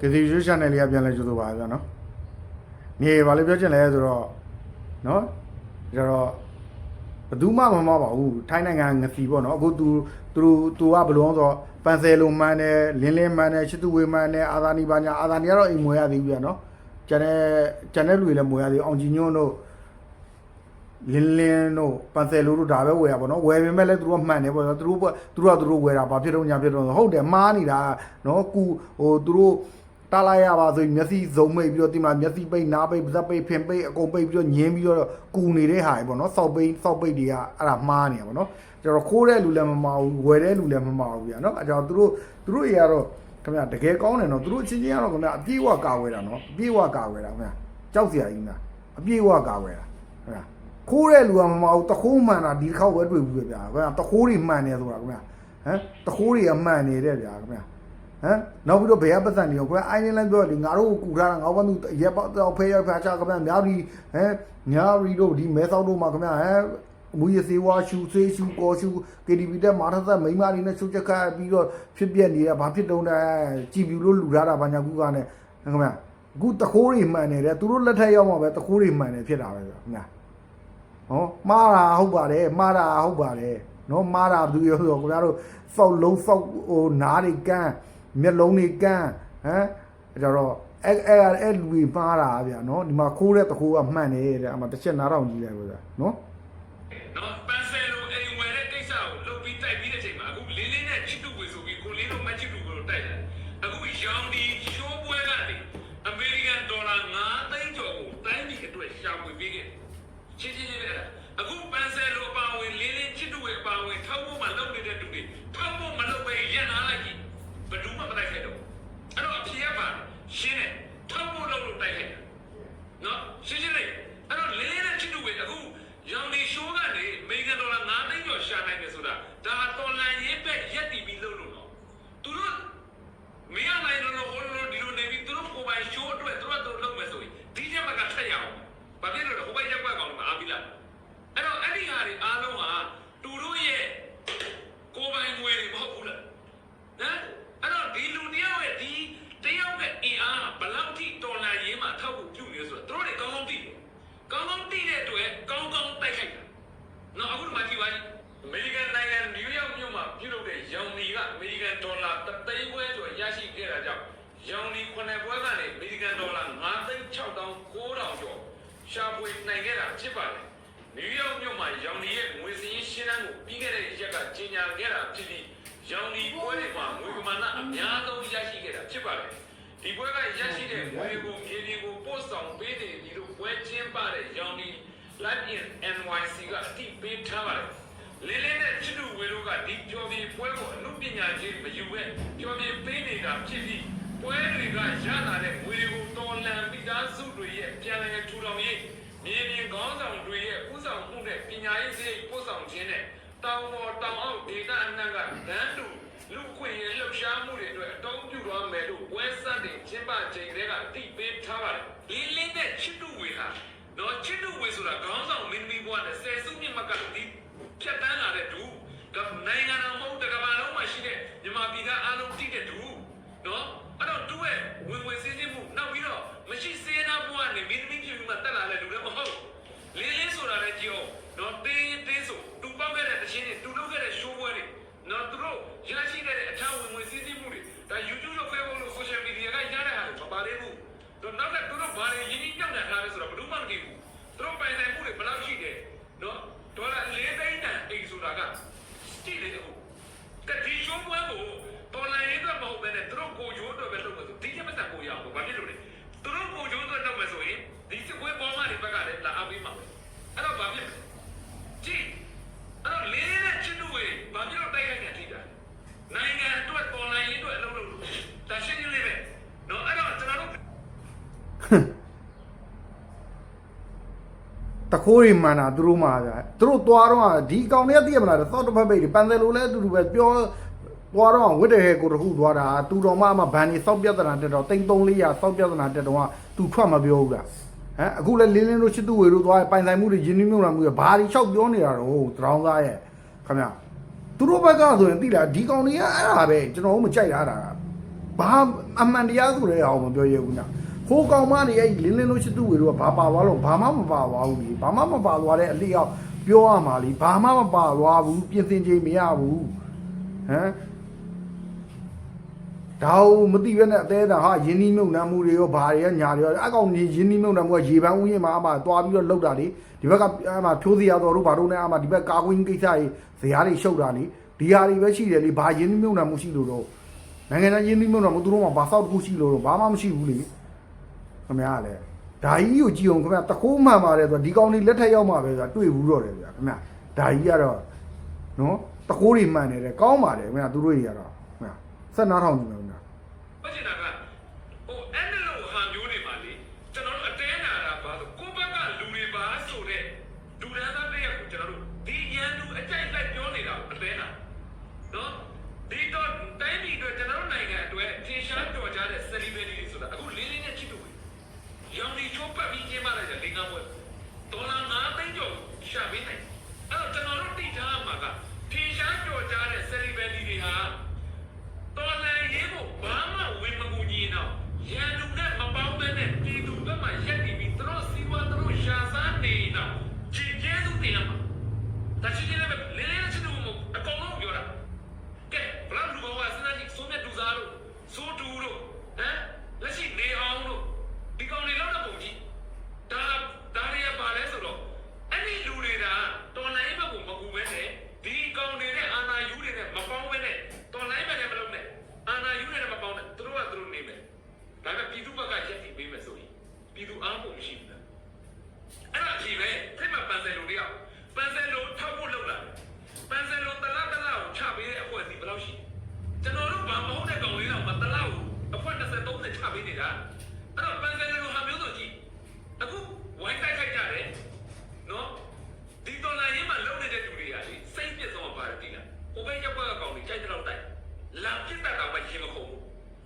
ကစီယူ channel လေးကပြန်လဲကြိုးဆိုပါဗျာနော်နေဘာလို့ပြောချင်လဲဆိုတော့နော်ကြတော့ဘယ်သူမှမမပါဘူးထိုင်းနိုင်ငံငစီပေါ့နော်အခုသူသူတို့သူကဘယ်လိုလဲဆိုတော့ပန်ဆယ်လိုမှန်တယ်လင်းလင်းမှန်တယ်ချစ်သူဝေမှန်တယ်အာသာနီပါညာအာသာနီကတော့အိမ်မွေရသေးဘူးဗျာနော်ကျန်တဲ့ကျန်တဲ့လူတွေလည်းမွေရသေးဘူးအောင်ကြည်ညွန့်တို့လင်းလင်းတို့ပန်ဆယ်လိုတို့ဒါပဲဝယ်ရပါတော့ဝယ်ပေမဲ့လည်းသူတို့ကမှန်တယ်ပေါ့နော်သူတို့ကသူတို့ကသူတို့ဝယ်တာဘာဖြစ်တော့ညာဖြစ်တော့ဆိုဟုတ်တယ်မှားနေတာနော်ကူဟိုသူတို့ တားလိုက်ရပါဆိုရင်မျက်စိစုံမိတ်ပြီးတော့ဒီမှာမျက်စိပိတ်နားပိတ်ပါးစပ်ပိတ်ဖင်ပိတ်အကုန်ပိတ်ပြီးတော့ညင်းပြီးတော့ကူနေတဲ့ဟာတွေပေါ့နော်စောက်ပိတ်စောက်ပိတ်တွေကအဲ့ဒါမှားနေရပါတော့ကျွန်တော်ခိုးတဲ့လူလည်းမမအောင်ဝယ်တဲ့လူလည်းမမအောင်ဗျာနော်အဲကြောင့်သူတို့သူတို့တွေကတော့ခင်ဗျတကယ်ကောင်းတယ်နော်သူတို့ချင်းချင်းကတော့ခင်ဗျအပြေးဝကာဝယ်တာနော်အပြေးဝကာဝယ်တာခင်ဗျကြောက်စရာကြီးလားအပြေးဝကာဝယ်တာခင်ဗျခိုးတဲ့လူကမမအောင်တခိုးမှန်တာဒီတစ်ခေါက်ပဲတွေ့ဘူးပဲဗျာခင်ဗျာတခိုးတွေမှန်နေဆိုတာခင်ဗျာဟမ်တခိုးတွေကမှန်နေတဲ့ဗျာခင်ဗျာ ဟမ်နောက်ပြီးတော့ဘယ်ကပတ်သက်နေရောခင်ဗျာအိုင်းလင်းပြောလေငါတို့ကူထားတာငါဘာလို့ရက်ပေါ့တော့ဖေးရဖာချခင်ဗျာများပြီးဟမ်များပြီးတော့ဒီမဲဆောက်တို့မှာခင်ဗျာဟမ်မူရစေဝါရှူစေးရှူကောရှူ KTV တက်မာထသက်မိန်းမတွေနဲ့ရှုပ်ချက်ခတ်ပြီးတော့ဖြစ်ပြက်နေတာဘာဖြစ်တုံးလဲကြည်ပြူလို့လူထားတာဘာညာကူကနဲ့ခင်ဗျာအခုတခိုးတွေမှန်နေတယ်သူတို့လက်ထက်ရောက်မှာပဲတခိုးတွေမှန်နေဖြစ်တာပဲဗျာခင်ဗျာဟောမှားတာဟုတ်ပါတယ်မှားတာဟုတ်ပါတယ်နော်မှားတာဘယ်သူရောဆိုတော့ခင်ဗျားတို့စောက်လုံးစောက်ဟိုနားတွေကန်း မျက်လုံးတွေကန်းဟမ်အဲ့တော့အဲ့အဲ့အဲ့လူကြီးမှားတာဗျာနော်ဒီမှာခိုးတဲ့တခိုးကမှန်နေတယ်အမှတစ်ချက်နားထောင်ကြည့်လိုက်ပါဗျာနော်နော်ပန်ဆယ်လိုအိမ်ဝယ်တဲ့ကိစ္စကိုလုပ်ပြီးတိုက်ပြီးတဲ့အချိန်မှာအခုလေးလေးနဲ့ချစ်တူဝေဆိုပြီးကိုလေးတို့မချစ်တူကိုတိုက်တယ်အခုရောင်ဒီရှိုးပွဲကနေအမေရိကန်ဒေါ်လာ9သိန်းကျော်ကိုတိုင်းပြည်အတွက်ရှာဖွေပေးခဲ့ချင်းချင်းချင်းလည်းအခုပန်ဆယ်လိုအပါဝင်လေးလေးချစ်တူဝေအပါဝင်ထောက်ဖို့မှလုပ်နေတဲ့တူတွေထောက်ဖို့မလုပ်ပဲရန်လာလိုက်ကြီး ဘယ်သူမှမတိုက်ခဲ့တော့အဲ့တော့အဖြေကပါရှင်းတယ်ထောက်ဖို့လုပ်လို့တိုက်ခဲ့တယ် နော်ရှင်းရှင်းလေးအဲ့တော့လေးလေးနဲ့ချစ်တူပဲအခုရောင်ဒီရှိုးကနေအမေရိကန်ဒေါ်လာ9သိန်းကျော်ရှာနိုင်တယ်ဆိုတာဒါတော်လန်ရေးပဲရက်တီပြီးလုပ်လို့တော့သူတို့မရနိုင်လို့ဟိုလိုဒီလိုနေပြီးသူတို့ကိုယ်ပိုင်ရှိုးအတွက်သူတို့တို့လုပ်မယ်ဆိုရင်ဒီချက်မကထက်ရအောင်ဘာဖြစ်လို့လဲဟိုဘက်ရက်ကွက်ကောင်မှာအားပြီးလားအဲ့တော့အဲ့ဒီဟာတွေအားလုံးဟာသူတို့ရဲ့ကိုယ်ပိုင်ငွေတွေမဟုတ်ဘူးလား နော်အဲ့တော့ဒီလူတယောက်ရဲ့ဒီတယောက်ရဲ့အင်အားဘယ်လောက်ထိတော်လာရေးမှာထောက်ဖို့ပြုနေဆိုတော့တို့တွေကောင်းကောင်းသိတယ်ကောင်းကောင်းသိတဲ့အတွက်ကောင်းကောင်းတိုက်ခိုက်တာနော်အခုဒီမှာကြည့်ပါဦးအမေရိကန်နိုင်ငံနယူးယောက်မြို့မှာပြုလုပ်တဲ့ရောင်နီ ကအမေရိကန်ဒေါ်လာတသိန်းခွဲကျော်ရရှိခဲ့တာကြောင့်ရောင်နီခုနှစ်ပွဲကနေအမေရိကန်ဒေါ်လာ9သိန်း6တောင်9000ကျော်ရှာဖွေနိုင်ခဲ့တာဖြစ်ပါတယ်နယူးယောက်မြို့မှာရောင်နီရဲ့ငွေစည်းရှင်းတန်းကိုပြီးခဲ့တဲ့ရက်ကကြီးညာခဲ့တာဖြစ်ပြီးရောင်ဒီပွဲတွေမှာငွေကမဏအများဆုံးရရှိခဲ့တာဖြစ်ပါတယ်။ဒီပွဲကရရှိတဲ့ငွေကိုမြေပြင်ကိုပို့ဆောင်ပေးနေပြီလို့ပွဲကျင်းပတဲ့ရောင်ဒီ Live in NYC ကအတိပေးထားပါတယ်။ လင်းလင်းနဲ့ချစ်သူဝေတို့ကဒီပျော်ပြပွဲကိုအမှုပညာချင်းမယူပဲပျော်ပြပေးနေတာဖြစ်ပြီးပွဲတွေကရလာတဲ့ငွေတွေကိုတော်လန်မိသားစုတွေရဲ့ပြန်လည်ထူထောင်ရေးမြေပြင်ခေါင်းဆောင်တွေရဲ့ဥဆောင်မှုနဲ့ပညာရေးစရိတ်ပို့ဆောင်ခြင်းနဲ့တောင်ပေါ်တောင်အောက်ဒေသအနှံ့ကဒန်းတူလူခွင့်ရေးလှုပ်ရှားမှုတွေအတွက်အတောင်းပြုတော်မယ်လို့ဝဲစတင်ကျင်းပချိန်တွေကတိပေးထားပါတယ်။လင်းလင်းနဲ့ချစ်တူဝေဟာတော့ချစ်တူဝေဆိုတာခေါင်းဆောင်မင်းသမီးဘဝနဲ့ဆယ်စုနှစ်မှကဒီ ဖြတ်တန်းလာတဲ့ဒူကနိုင်ငံတော်မဟုတ်တကမ္ဘာလုံးမှာရှိတဲ့မြန်မာပြည်သားအားလုံးတည်တဲ့ဒူနော်အဲ့တော့သူ့ရဲ့ဝင်ဝင်စည်းစည်းမှုနောက်ပြီးတော့မရှိစေနာဘဝနဲ့မင်းသမီးပြည်မှာတက်လာတဲ့လူလည်းမဟုတ်လင်းလင်းဆိုတာလည်းကြည့်အောင်နော်တင်းရင်တင်းဆိုတူပောက်ခဲ့တဲ့တခြင်းတွေတူလုပ်ခဲ့တဲ့ရှိုးပွဲတွေနော်သူတို့ရရှိခဲ့တဲ့အထောက်ဝင်ဝင်စည်းစည်းမှုတွေဒါ YouTube လို့ Facebook လို့ social media ကရတဲ့ဟာတွေမပါသေးဘူးတော့နောက်ကသူတို့ဘာတွေရင်းနှီးမြှုပ်နှံထားလဲဆိုတော့ဘယ်သူမှမသိဘူးသူတို့ပိုင်ဆိုင်မှုတွေဘယ်လောက်ရှိတယ်နော် ဒေါ်လာ၄သိန်းတန်အိမ်ဆိုတာကကြည့်လေအခုကတိရှိုးပွဲကိုဒေါ်လာရေးတော့မဟုတ်ဘဲနဲ့သူတို့ကိုရိုးတော့ပဲလုပ်မယ်ဆိုဒီချက်မဆက်ကိုရအောင်ဘာဖြစ်လို့လဲသူတို့ကိုရိုးတော့လုပ်မယ်ဆိုရင်ဒီစစ်ပွဲပေါ်မှာဒီဘက်ကလည်းလာအားပေးမှာပဲအဲ့တော့ဘာဖြစ်လဲကြည့်အဲ့တော့လေးတဲ့ချစ်လူတွေဘာဖြစ်လို့တိုက်ရိုက်နေထိတာနိုင်ငံအတွက်ပေါ်လိုင်းရေးအတွက်အလုပ်လုပ်လို့ဒါရှင်းရှင်းလေးပဲနော်အဲ့တော့ကျွန်တော်တို့ တ ခိုးတွေမှန်တာသူတို့မှဗျာသူတို့သွားတော့ဒီကောင်တွေကသိရမလားသောက်တစ်ဖက်ပိတ်ပန်တယ်လို့လဲအတူတူပဲပြောသွားတော့ဝစ်တဲ့ဟဲကိုတခုသွားတာသူတော်မှအမဘန်နေစောက်ပြဿနာတက်တော့တိမ်300စောက်ပြဿနာတက်တော့သူထွက်မပြောဘူးလားဟမ်အခုလဲလင်းလင်းတို့ချစ်သူဝေတို့သွားပိုင်ဆိုင်မှုတွေယင်းနှိမ့်မြုံလာမှုတွေဘာတွေလျှောက်ပြောနေတာတော့တရောင်းသားရဲ့ခင်ဗျသူတို့ဘက်ကဆိုရင်သိလားဒီကောင်တွေကအဲ့ဒါပဲကျွန်တော်တို့မကြိုက်တာတာဘာအမှန်တရားဆိုတဲ့အောင်မပြောရဘူးညာ ဟိုကောင်မနေအဲ့လင်းလင်းလို့ရှိသူဝေတို့ကဘာပါသွားလို့ဘာမှမပါသွားဘူးလေဘာမှမပါသွားတဲ့အလျောက်ပြောရမှာလေဘာမှမပါသွားဘူးပြင်ဆင်ချိန်မရဘူးဟမ်ဒါဟုမသိဘဲနဲ့အသေးတာဟာယင်းနှီးမြုပ်နှံမှုတွေရောဘာတွေရောညာတွေရောအကောင်နေယင်းနှီးမြုပ်နှံမှုကရေပန်းဥယျာဉ်မှာအမှသွားပြီးတော့လောက်တာလေဒီဘက်ကအမှဖြိုးစရာတော်တို့ဘာတို့နဲ့အမှဒီဘက်ကာကွင်းကိစ္စကြီးဇရာတွေရှုပ်တာလေဒီဟာတွေပဲရှိတယ်လေဘာယင်းနှီးမြုပ်နှံမှုရှိလို့တော့နိုင်ငံသားယင်းနှီးမြုပ်နှံမှုသူတို့မှဘာဆောက်တစ်ခုရှိလို့တော့ဘာမှမရှိဘူးလေ ခင်ဗျားလည်းဒါကြီးကိုကြည့်အောင်ခင်ဗျာတခိုးမှန်ပါတယ်ဆိုတော့ဒီကောင်လေးလက်ထက်ရောက်မှပဲဆိုတာတွေ့ဘူးတော့တယ်ဗျာခင်ဗျာဒါကြီးကတော့နော်တခိုးတွေမှန်တယ်တဲ့ကောင်းပါတယ်ခင်ဗျာသူတို့တွေကတော့ခင်ဗျာဆက်နားထောင်ကြည့်မယ်ခင်ဗျာ ပတ်ချင်တာကဟိုအဲ့ဒီလိုဟာမျိုးတွေပါလေကျွန်တော်တို့အတဲနာတာပါဆိုကိုဘက်ကလူတွေပါဆိုတဲ့လူဒန်းသားတွေကကျွန်တော်တို့ဒီရန်သူအကြိုက်လိုက်ပြောနေတာအတဲနာနော်ဒီတော့တိုင်းပြည်အတွက်ကျွန်တော်တို့နိုင်ငံအတွက်ထင်ရှားတော်ကြတဲ့ celebrity တွေဆိုတာအခုလေးလေးနဲ့ချစ်လို့ရောင်ဒီချိုးပတ်ပြီးကျင်းပလိုက်တဲ့လေကပွဲဒေါ်လာ9သိန်းကျော်ရှာပေးနိုင်အဲ့တော့ကျွန်တော်တို့တိထားမှာကထင်ရှားတော်ကြတဲ့ celebrity တွေဟာ တော်လန်ရေးကိုဘာမှဝင်မကူညီတော့ရန်သူနဲ့မပေါင်းတဲ့နဲ့ပြည်သူဘက်မှရက်တည်ပြီးသူတို့စီဝါသူတို့ရှာစားနေတော့ကြည်ကျဲသူတင်ရမှာတချီကျဲလည်းလေးလေးချစ်သူမအကောင်လုံးပြောတာကဲဘလောက်လူဘောကစနေကြီးစိုးမြတ်သူစားလို့စိုးတူတို့ဟမ်လက်ရှိနေအောင်တို့ဒီကောင်တွေလောက်တော့ပုံကြည့်ဒါဒါရီရပါလဲဆိုတော့အဲ့ဒီလူတွေကတော်လိုင်းဘက်ကိုမကူပဲနဲ့ဒီကောင်တွေနဲ့အာနာယူတွေနဲ့မပေါင်းပဲနဲ့တော်လိုင်းဘက်နဲ့မလုံးနဲ့အာနာယူတွေနဲ့မပေါင်းနဲ့သူတို့ကသူတို့နေမယ်ဒါပေမဲ့ပြည်သူဘက်ကရက်တည်ပေးမယ်ဆိုရင်ပြည်သူ အားဖို့မရှိဘူးလားအဲ့ဒါကြီးပဲဖိမပန်စယ်လူတယောက်ပန်စယ်လူထောက်ဖို့လုပ်လာပန်စယ်လူတလားတလားကိုချပေးတဲ့အဖွဲ့အစည်းဘယ်လောက်ရှိကျွန်တော်တို့ဘာမဟုတ်တဲ့ကောင်လေးတော့မတလားကိုအဖွဲ့20 30ချပေးနေတာအဲ့တော့ပန်စယ်လူဟာမျိုးဆိုကြည့်အခုဝိုင်းတိုက်ခိုက်ကြတယ်နော် ဒီတော်လာရင်မှလုံနေတဲ့လူတွေကလေစိတ်ပြည့်စုံမှာပါတယ်ဒီလားဟိုဘက်ရက်ကွက်ကကောင်တွေကြိုက်တဲ့လောက်တိုက်လာပြစ်တတ်တာမှရင်မခုံဘူး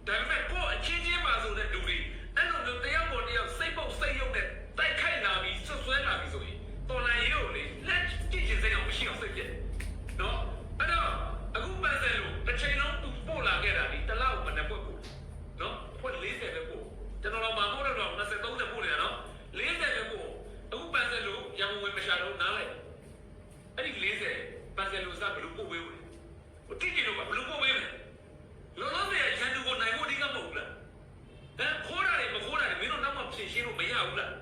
ဒါပေမဲ့ကိုယ်အချင်းချင်းပါဆိုတဲ့လူတွေအဲ့လိုမျိုးတယောက်ပေါ်တယောက်စိတ်ပုတ်စိတ်ယုတ်နဲ့တိုက်ခိုက်လာပြီးဆွဆွဲလာပြီးဆိုရင်တော်လာရင်ကိုလေလက်ကြည့်ချင်စိတ်အောင်မရှိအောင်စိတ်ပြည့်နော်အဲ့တော့အခုပန်းစယ်လို့တစ်ချိန်လုံးသူပို့လာခဲ့တာဒီတစ်လောက်မနဲ့ပွက်ပို့နော်ဖွက်40ပဲပို့ကျွန်တော်တော့မဟုတ်တော့20 30ပို့နေတာနော်40ပဲပို့အခုပန်းစယ်လို့ရန်ကုန်ဝင်မရှာတော့နားလိုက် အဲ့ဒီ 40ပန်ဆယ်လိုစားဘလူးပို့ပေးဦးဟိုတိကျလို့ကဘလူးပို့ပေးမယ်လောလောဆယ်ရန်သူကိုနိုင်ဖို့ဒီကမဟုတ်ဘူးလားဟမ်ခိုးရတယ်မခိုးရတယ်မင်းတို့နောက်မှဖြည့်ရှင်းလို့မရဘူးလား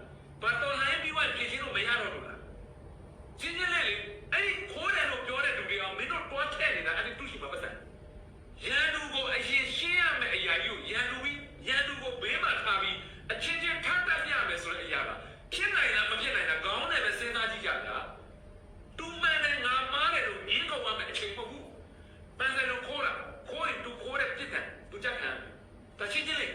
ဘာတော်လိုင်းပြီးမှဖြည့်ရှင်းလို့မရတော့ဘူးလားရှင်းရှင်းလေးလေအဲ့ဒီခိုးတယ်လို့ပြောတဲ့လူတွေကမင်းတို့တွားထည့်နေတာအဲ့ဒီသူရှိမှာပတ်စံရန်သူကိုအရင်ရှင်းရမယ့်အရာကြီးကိုရန်သူပြီးရန်သူကိုဘေးမှာထားပြီးအချင်းချင်းထပ်တတ်ရမယ်ဆိုတဲ့အရာကဖြစ်နိုင်လားမဖြစ်နိုင်လားခေါင်းနဲ့ပဲစဉ်းစားကြည့်ကြတာတူမန်နဲ့ငါမားတယ်လို့မြင်းကောင်ရမယ်အချိန်မဟုတ်ဘူးပန်းစယ်လို့ခိုးတာခိုးရင်တူခိုးတဲ့ပြစ်ဒဏ်သူချက်ခံတချင်းချင်းလေး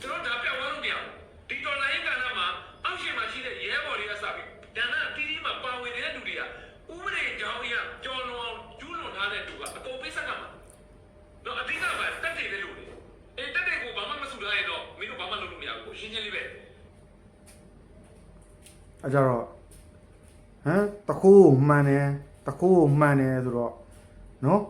ကျွန်တော်ဒါပြောင်းသွားလို့မရဘူးဒီတော်လိုင်းကဏ္ဍမှာအောက်ရှင်မှာရှိတဲ့ရဲဘော်တွေကစပြီးတဏ္ဍအတီးတီးမှာပါဝင်နေတဲ့လူတွေကဥပဒေကြောင်းအရကြော်လွန်ကျူးလွန်ထားတဲ့လူကအကုန်ပိတ်ဆက်ကမှာတော့အဓိကကတက်တယ်တဲ့လူတွေအေးတက်တယ်ကိုဘာမှမဆူထားရင်တော့မင်းတို့ဘာမှလုပ်လို့မရဘူးရှ င်းချင်းလေးပဲအဲကြတော့ဟမ်တခိုးကိုမှန်တယ်တခိုးကိုမှန်တယ်ဆိုတော့နော်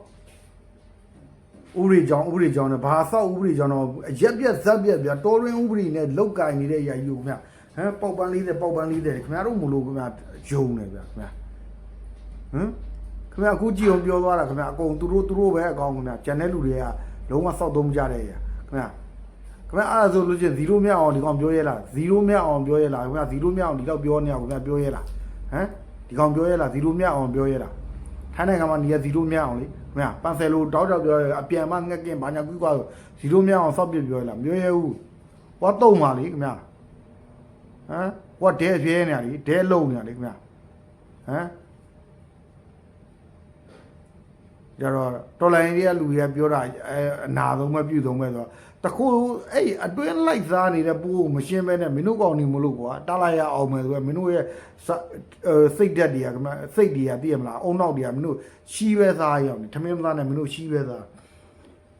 ဥပဒေကြောင့်ဥပဒေကြောင့်နဲ့ဘာဆောက်ဥပဒေကြောင့်တော့အရက်ပြက်ဇက်ပြက်ဗျာတော်ရင်းဥပဒေနဲ့လောက်ကင်နေတဲ့အရာကြီးကိုခင်ဗျဟမ်ပေါက်ပန်းလေးတဲ့ပေါက်ပန်းလေးတဲ့ခင်ဗျားတို့မလို့ခင်ဗျာယုံနေဗျာခင်ဗျာဟမ်ခင်ဗျာအခုကြည့်အောင်ပြောသွားတာခင်ဗျာအကုန်သူတို့သူတို့ပဲအကောင်ခင်ဗျာဂျန်တဲ့လူတွေကလုံးဝစောက်သုံးမကြတဲ့အရာခင်ဗျာ ခင်ဗျအဲ့ဒါဆိုလို့ချင်း0မြောက်အောင်ဒီကောင်ပြောရဲလား0မြောက်အောင်ပြောရဲလားခင်ဗျ0မြောက်အောင်ဒီတော့ပြောနေအောင်ခင်ဗျပြောရဲလားဟမ်ဒီကောင်ပြောရဲလား0မြောက်အောင်ပြောရဲလားထိုင်းနိုင်ငံမှာနေရ0မြောက်အောင်လေခင်ဗျပန်ဆယ်လိုတောက်တောက်ပြောရဲအပြန်မငက်ကင်ဘာညာကွီးကွာဆို0မြောက်အောင်စောက်ပြပြောရဲလားမပြောရဲဘူးဟောတုံပါလေခင်ဗျဟမ်ဟောဒဲပြဲနေရလေဒဲလုံနေရလေခင်ဗျဟမ် ကြတော့တော်လိုင်းကြီးကလူတွေကပြောတာအဲအနာဆုံးပဲပြုဆုံးပဲဆိုတော့တခုအဲ့အတွင်းလိုက်စားနေတဲ့ပိုးကိုမရှင်းပဲနဲ့မင်းတို့ကောင်းနေမလို့ကွာတားလိုက်ရအောင်မယ်ဆိုတော့မင်းတို့ရဲ့စအဲစိတ်ဓာတ်တွေကကမစိတ်တွေကသိရမလားအုံနောက်တွေကမင်းတို့ရှီးပဲစားရအောင်ထမင်းမသားနဲ့မင်းတို့ရှီးပဲစား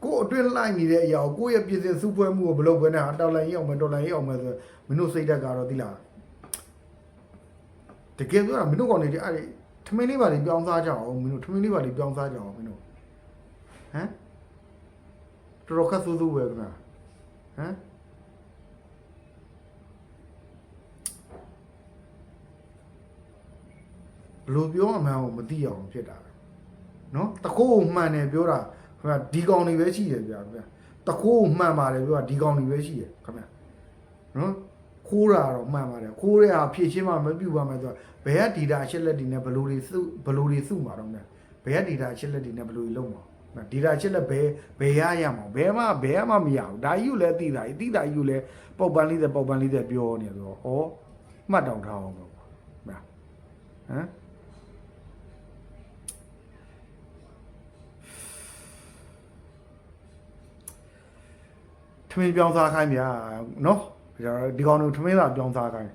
ကိုယ်အတွင်းလိုက်နေတဲ့အရာကိုကိုယ့်ရဲ့ပြည်စင်စုပွဲမှုကိုဘလို့ပဲနဲ့တော်လိုင်းရအောင်မယ်တော်လိုင်းရအောင်မယ်ဆိုတော့မင်းတို့စိတ်ဓာတ်ကတော့သိလားတကယ်ပြောတာမင်းတို့ကောင်းနေတယ်အဲ့ဒီ ထမင်းလေးပါလေးပြောင်းစားကြအောင်မင်းတို့ထမင်းလေးပါလေးပြောင်းစားကြအောင်မင်းတို့ဟမ်တော်တော်ခက်ဆူဆူပဲခင်ဗျာဟမ်ဘယ်လိုပြောအမှန်းကိုမသိအောင်ဖြစ်တာပဲနော်တခိုးကိုမှန်တယ်ပြောတာခင်ဗျာဒီကောင်တွေပဲရှိတယ်ဗျာခင်ဗျာတခိုးကိုမှန်ပါတယ်ပြောတာဒီကောင်တွေပဲရှိတယ်ခင်ဗျာနော် ခိုးတာတော့မှန်ပါတယ်ခိုးတဲ့ဟာဖြည့်ရှင်းမှမပြုတ်ပါမယ်ဆိုတော့ဘယ်က data အချက်လက်တွေနဲ့ဘယ်လိုတွေစုဘယ်လိုတွေစုမှာတော့လဲဘယ်က data အချက်လက်တွေနဲ့ဘယ်လိုတွေလုံးမှာဒီတာချစ်လက်ဘယ်ဘယ်ရရမှာဘယ်မှဘယ်မှမရဘူးဒါကြီးကိုလည်းသိတာကြီးသိတာကြီးကိုလည်းပောက်ပန်းလေးတဲ့ပောက်ပန်းလေးတဲ့ပြောနေဆိုတော့ဩမှတ်တောင်ထားအောင်ပေါ့ကွာဟမ်ထမင်းပြောင်းစားခိုင်းဗျာနော် ဒီကောင်တို့ထမင်းသာပြောင်းစားခိုင်း